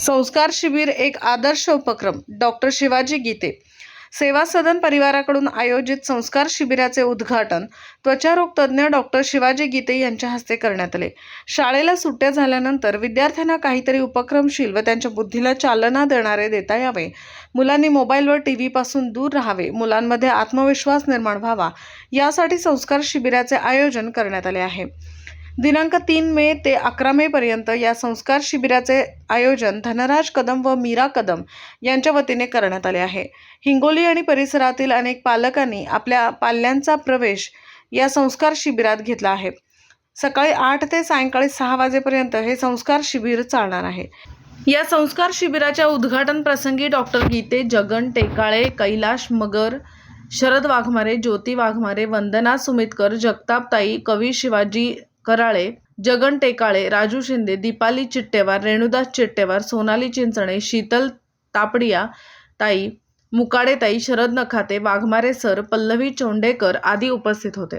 संस्कार शिबिर एक आदर्श उपक्रम. डॉक्टर शिवाजी गीते. सेवा सदन परिवाराकडून आयोजित संस्कार शिबिराचे उद्घाटन त्वचारोग तज्ज्ञ डॉक्टर शिवाजी गीते यांच्या हस्ते करण्यात आले. शाळेला सुट्ट्या झाल्यानंतर विद्यार्थ्यांना काहीतरी उपक्रमशील व त्यांच्या बुद्धीला चालना देणारे देता यावे. मुलांनी मोबाईल व टी व्हीपासून दूर राहावे. मुलांमध्ये आत्मविश्वास निर्माण व्हावा. यासाठी संस्कार शिबिराचे आयोजन करण्यात आले आहे. दिनांक तीन मे ते अकरा मे पर्यंत या संस्कार शिबिराचे आयोजन धनराज कदम व मीरा कदम यांच्या वतीने करण्यात आले आहे. हिंगोली आणि परिसरातील अनेक पालकांनी आपल्या पाल्यांचा प्रवेश या संस्कार शिबिरात घेतला आहे. सकाळी आठ ते सायंकाळी सहा वाजेपर्यंत हे संस्कार शिबिर चालणार आहे. या संस्कार शिबिराच्या उद्घाटन प्रसंगी डॉक्टर गीते जगन टेकाळे कैलाश मगर शरद वाघमारे ज्योती वाघमारे वंदना सुमितकर जगतापताई कवी शिवाजी कराळे जगन टेकाळे राजू शिंदे दीपाली चिट्टेवार रेणुदास चिट्टेवार सोनाली चिंचणे शीतल तापडिया ताई मुकाडेताई शरद नखाते वाघमारे सर पल्लवी चोंडेकर आदी उपस्थित होते.